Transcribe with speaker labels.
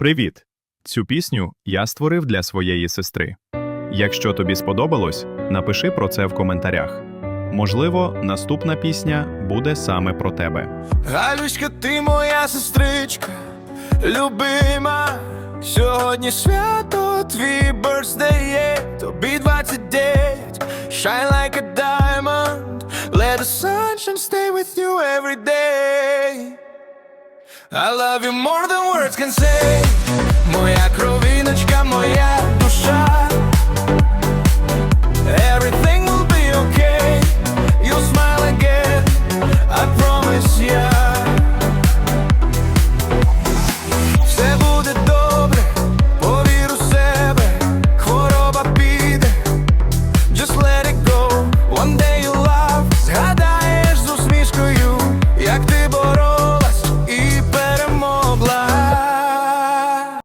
Speaker 1: Привіт! Цю пісню я створив для своєї сестри. Якщо тобі сподобалось, напиши про це в коментарях. Можливо, наступна пісня буде саме про тебе.
Speaker 2: Галюшка, ти моя сестричка, любима. Сьогодні свято, твій birthday тобі 29, shine like a diamond, let the sunshine stay with you every day. I love you more than words can say.